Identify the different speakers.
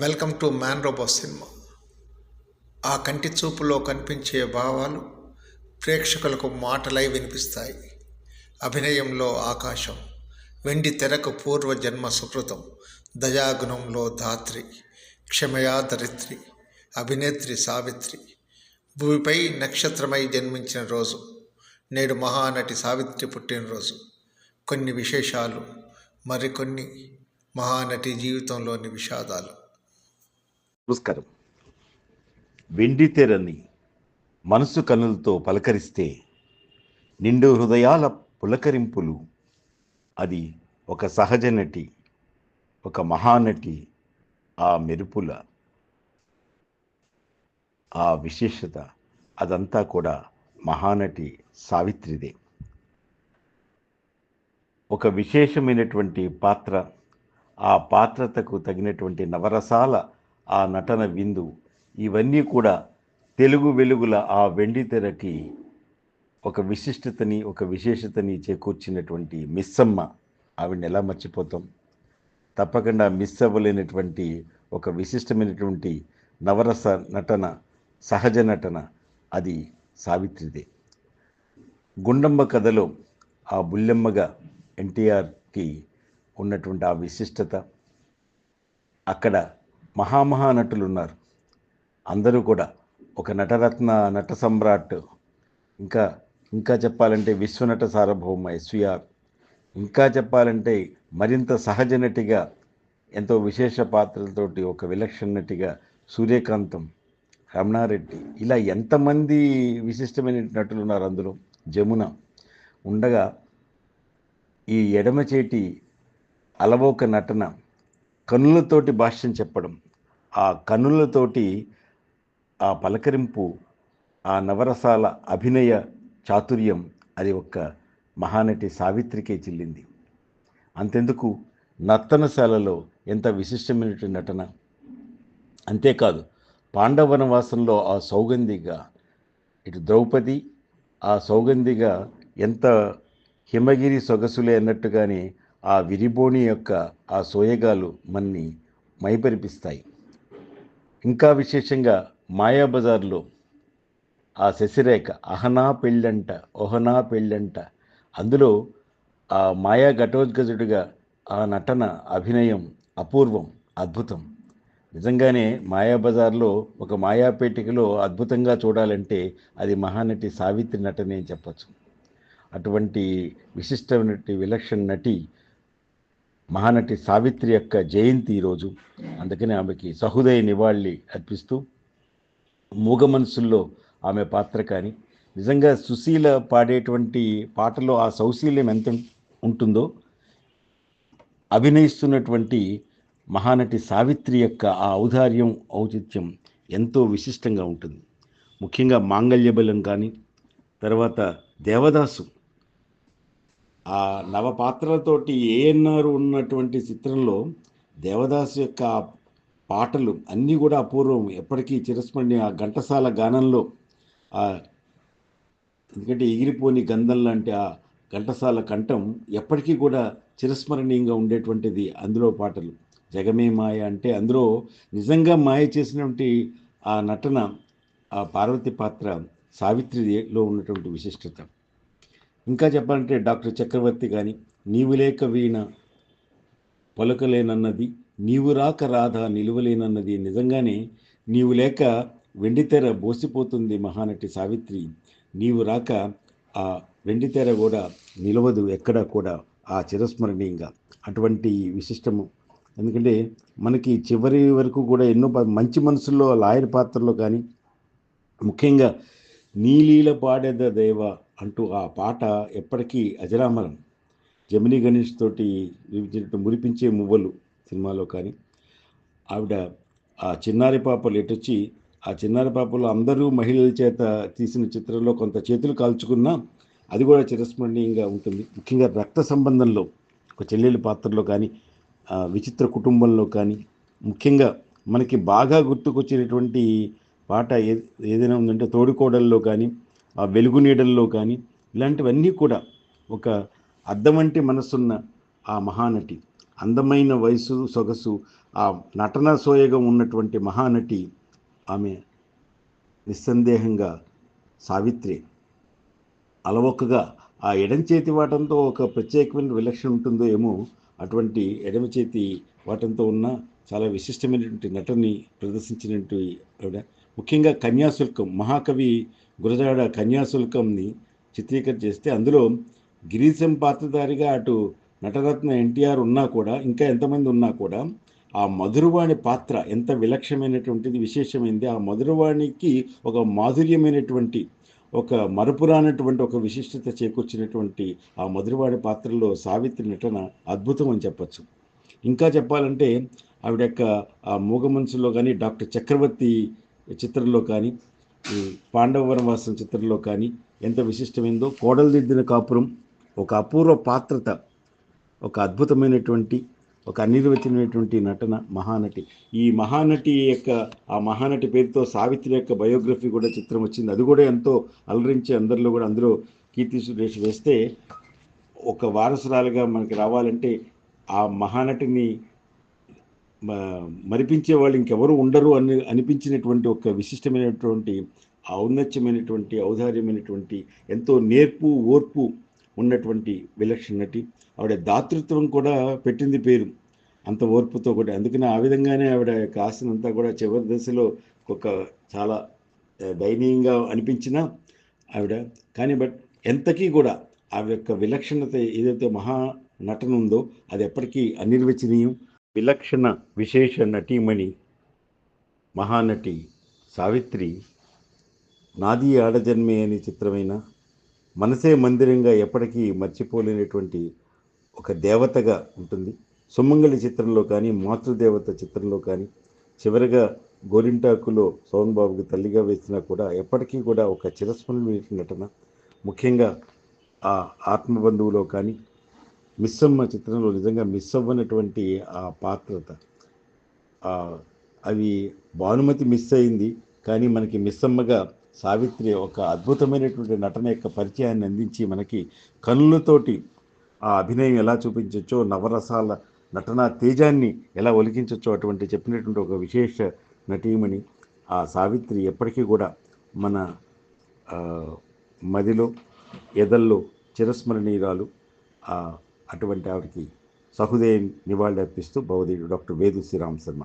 Speaker 1: Welcome to man robo cinema ఆ కంటి చూపులో కనిపించే భావాలు ప్రేక్షకులకు మాటలై వినిపిస్తాయి. అభినయంలో ఆకాశం వెండి తెరకు పూర్వ జన్మ సుకృతం దయాగుణంలో ధాత్రి క్షమయా ధరిత్రి అభినేత్రి సావిత్రి. భూమిపై నక్షత్రమై జన్మించిన రోజు నేడు మహానటి సావిత్రి పుట్టినరోజు. కొన్ని విశేషాలు మరికొన్ని మహానటి జీవితంలోని విషాదాలు.
Speaker 2: నమస్కారం. వెండి తెరని మనసు కనులతో పలకరిస్తే నిండు హృదయాల పులకరింపులు. అది ఒక సహజ నటి ఒక మహానటి ఆ మెరుపుల ఆ విశేషత అదంతా కూడా మహానటి సావిత్రిదే. ఒక విశేషమైనటువంటి పాత్ర ఆ పాత్రతకు తగినటువంటి నవరసాల ఆ నటన విందు. ఇవన్నీ కూడా తెలుగు వెలుగుల ఆ వెండి తెరకి ఒక విశిష్టతని ఒక విశేషతని చేకూర్చినటువంటి మిస్సమ్మ. ఆవిడని ఎలా మర్చిపోతాం? తప్పకుండా మిస్ అవ్వలేనటువంటి ఒక విశిష్టమైనటువంటి నవరస నటన సహజ నటన అది సావిత్రిదే. గుండమ్మ కథలో ఆ బుల్లెమ్మగా ఎన్టీఆర్కి ఉన్నటువంటి ఆ విశిష్టత అక్కడ మహామహా నటులు ఉన్నారు అందరూ కూడా ఒక నటరత్న నట సమ్రాట్ ఇంకా ఇంకా చెప్పాలంటే విశ్వనట సార్వభౌమ ఎస్విఆర్ ఇంకా చెప్పాలంటే మరింత సహజ నటిగా ఎంతో విశేష పాత్రలతోటి ఒక విలక్షణ నటిగా సూర్యకాంతం రమణారెడ్డి ఇలా ఎంతమంది విశిష్టమైన నటులు ఉన్నారు అందులో. జమున ఉండగా ఈ ఎడమ చేటి అలవోక నటన కన్నులతోటి భాష్యం చెప్పడం ఆ కన్నులతోటి ఆ పలకరింపు ఆ నవరసాల అభినయ చాతుర్యం అది ఒక్క మహానటి సావిత్రికే చెల్లింది. అంతెందుకు నర్తనశాలలో ఎంత విశిష్టమైనటువంటి నటన? అంతేకాదు పాండవనవాసంలో ఆ సౌగంధిగా ఇటు ద్రౌపది ఆ సౌగంధిగా ఎంత హిమగిరి సొగసులే అన్నట్టుగానే ఆ విరిబోణి యొక్క ఆ సోయగాలు మన్ని మైపరిపిస్తాయి. ఇంకా విశేషంగా మాయాబజార్లో ఆ శశిరేఖ అహనా పెళ్ళంట ఓహనా పెళ్ళంట. అందులో ఆ మాయా ఘటోద్గజుడిగా ఆ నటన అభినయం అపూర్వం అద్భుతం. నిజంగానే మాయాబజార్లో ఒక మాయాపేటికలో అద్భుతంగా చూడాలంటే అది మహానటి సావిత్రి నటనే చెప్పచ్చు. అటువంటి విశిష్టమైనటి విలక్షణ నటి మహానటి సావిత్రి యొక్క జయంతి ఈరోజు. అందుకని ఆమెకి సహృదయ నివాళి అర్పిస్తూ మూగ మనసుల్లో ఆమె పాత్ర కానీ నిజంగా సుశీల పాడేటువంటి పాటలో ఆ సౌశీల్యం ఎంత ఉంటుందో అభినయిస్తున్నటువంటి మహానటి సావిత్రి యొక్క ఆ ఔదార్యం ఔచిత్యం ఎంతో విశిష్టంగా ఉంటుంది. ముఖ్యంగా మాంగళ్యబలం కానీ తర్వాత దేవదాసు ఆ నవ పాత్రలతోటి ఏఎన్ఆర్ ఉన్నటువంటి చిత్రంలో దేవదాస్ యొక్క పాటలు అన్నీ కూడా అపూర్వం. ఎప్పటికీ చిరస్మరణి ఆ ఘంటసాల గానంలో ఆ ఎందుకంటే ఎగిరిపోని గంధం లాంటి ఆ ఘంటసాల కంఠం ఎప్పటికీ కూడా చిరస్మరణీయంగా ఉండేటువంటిది అందులో పాటలు. జగమే మాయ అంటే అందులో నిజంగా మాయ చేసినటువంటి ఆ నటన ఆ పార్వతి పాత్ర సావిత్రిలో ఉన్నటువంటి విశిష్టత. ఇంకా చెప్పాలంటే డాక్టర్ చక్రవర్తి కానీ నీవు లేక వీణ పలుకలేనన్నది నీవు రాక రాధ నిలువలేనన్నది నిజంగానే నీవు లేక వెండితెర బోసిపోతుంది మహానటి సావిత్రి. నీవు రాక ఆ వెండితెర కూడా నిలవదు ఎక్కడ కూడా ఆ చిరస్మరణీయంగా. అటువంటి విశిష్టము. ఎందుకంటే మనకి చివరి వరకు కూడా ఎన్నో మంచి మనసుల్లో లాయర్ పాత్రలో కానీ ముఖ్యంగా నీలీల పాడేద దేవ అంటూ ఆ పాట ఎప్పటికీ అజరామరం. జమినీ గణేష్ తోటి వినిపించినట్టు మురిపించే మువ్వలు సినిమాలో కానీ ఆవిడ ఆ చిన్నారి పాపలు ఎటొచ్చి ఆ చిన్నారి పాపలు అందరూ మహిళల చేత తీసిన చిత్రంలో కొంత చేతులు కాల్చుకున్నా అది కూడా చిరస్మరణీయంగా ఉంటుంది. ముఖ్యంగా రక్త సంబంధంలో ఒక చెల్లెలి పాత్రలో కానీ విచిత్ర కుటుంబంలో కానీ ముఖ్యంగా మనకి బాగా గుర్తుకొచ్చినటువంటి పాట ఏ ఏదైనా ఉందంటే తోడుకోడల్లో కానీ ఆ వెలుగు నీడల్లో కానీ ఇలాంటివన్నీ కూడా ఒక అద్దం వంటి మనసున్న ఆ మహానటి అందమైన వయసు సొగసు ఆ నటన సోయగం ఉన్నటువంటి మహానటి ఆమె నిస్సందేహంగా సావిత్రి అలవొక్కగా ఆ ఎడమ చేతి వాటంతో ఒక ప్రత్యేకమైన విలక్షణ ఉంటుందో ఏమో అటువంటి ఎడమ చేతి వాటంతో ఉన్న చాలా విశిష్టమైనటువంటి నటనని ప్రదర్శించినటువంటి ముఖ్యంగా కన్యాశుల్కం మహాకవి గురజాడ కన్యాశుల్కంని చిత్రీకరణ చేస్తే అందులో గిరీశం పాత్రధారిగా అటు నటరత్న ఎన్టీఆర్ ఉన్నా కూడా ఇంకా ఎంతమంది ఉన్నా కూడా ఆ మధురవాణి పాత్ర ఎంత విలక్షణమైనటువంటిది విశేషమైంది ఆ మధురవాణికి ఒక మాధుర్యమైనటువంటి ఒక మరపురానటువంటి ఒక విశిష్టత చేకూర్చినటువంటి ఆ మధురవాణి పాత్రలో సావిత్రి నటన అద్భుతం అని చెప్పచ్చు. ఇంకా చెప్పాలంటే ఆవిడ యొక్క ఆ మూగ మనసులో కానీ డాక్టర్ చక్రవర్తి చిత్రంలో కానీ పాండవ వనవాసం చిత్రంలో కానీ ఎంత విశిష్టమైందో కోడలు కాపురం ఒక అపూర్వ పాత్రత ఒక అద్భుతమైనటువంటి ఒక అనిర్వచనమైనటువంటి నటన మహానటి. ఈ మహానటి యొక్క ఆ మహానటి పేరుతో సావిత్రి యొక్క బయోగ్రఫీ కూడా చిత్రం వచ్చింది. అది కూడా ఎంతో అలరించి అందరిలో కూడా అందరూ కీర్తి సురేష్ వేస్తే ఒక వారసురాలుగా మనకి రావాలంటే ఆ మహానటిని మరిపించే వాళ్ళు ఇంకెవరు ఉండరు అని అనిపించినటువంటి ఒక విశిష్టమైనటువంటి ఔన్నత్యమైనటువంటి ఔదార్యమైనటువంటి ఎంతో నేర్పు ఓర్పు ఉన్నటువంటి విలక్షణ నటి. ఆవిడ దాతృత్వం కూడా పెట్టింది పేరు. అంత ఓర్పుతో కూడా. అందుకని ఆ విధంగానే ఆవిడ కాసినంతా కూడా చివరి దశలో ఒక చాలా దయనీయంగా అనిపించిన ఆవిడ. కానీ బట్ ఎంతకీ కూడా ఆవిడ యొక్క విలక్షణత ఏదైతే మహా నటన ఉందో అది ఎప్పటికీ అనిర్వచనీయం. విలక్షణ విశేష నటీమణి మహానటి సావిత్రి నాది ఆడజన్మే అనే చిత్రమైన? మనసే మందిరంగా ఎప్పటికీ మర్చిపోలేనటువంటి ఒక దేవతగా ఉంటుంది. సుమంగళి చిత్రంలో కానీ మాతృదేవత చిత్రంలో కానీ చివరిగా గోరింటాకులో సోన్ బాబుకి తల్లిగా వేసినా కూడా ఎప్పటికీ కూడా ఒక చిరస్మరణీయ నటన. ముఖ్యంగా ఆ ఆత్మబంధువులో కానీ మిస్సమ్మ చిత్రంలో నిజంగా మిస్ అవ్వనటువంటి ఆ పాత్రత. అవి భానుమతి మిస్ అయింది. కానీ మనకి మిస్సమ్మగా సావిత్రి ఒక అద్భుతమైనటువంటి నటన యొక్క పరిచయాన్ని అందించి మనకి కన్నులతోటి ఆ అభినయం ఎలా చూపించవచ్చో నవరసాల నటన తేజాన్ని ఎలా ఒలికించవచ్చో అటువంటి చెప్పినటువంటి ఒక విశేష నటీమణి ఆ సావిత్రి ఎప్పటికీ కూడా మన మదిలో ఎదల్లో చిరస్మరణీయురాలు. ఆ, అటువంటి ఆవిడకి సహృదయం నివాళులర్పిస్తూ భవదీయుడు డాక్టర్ వేదు శ్రీరామ్ శర్మ.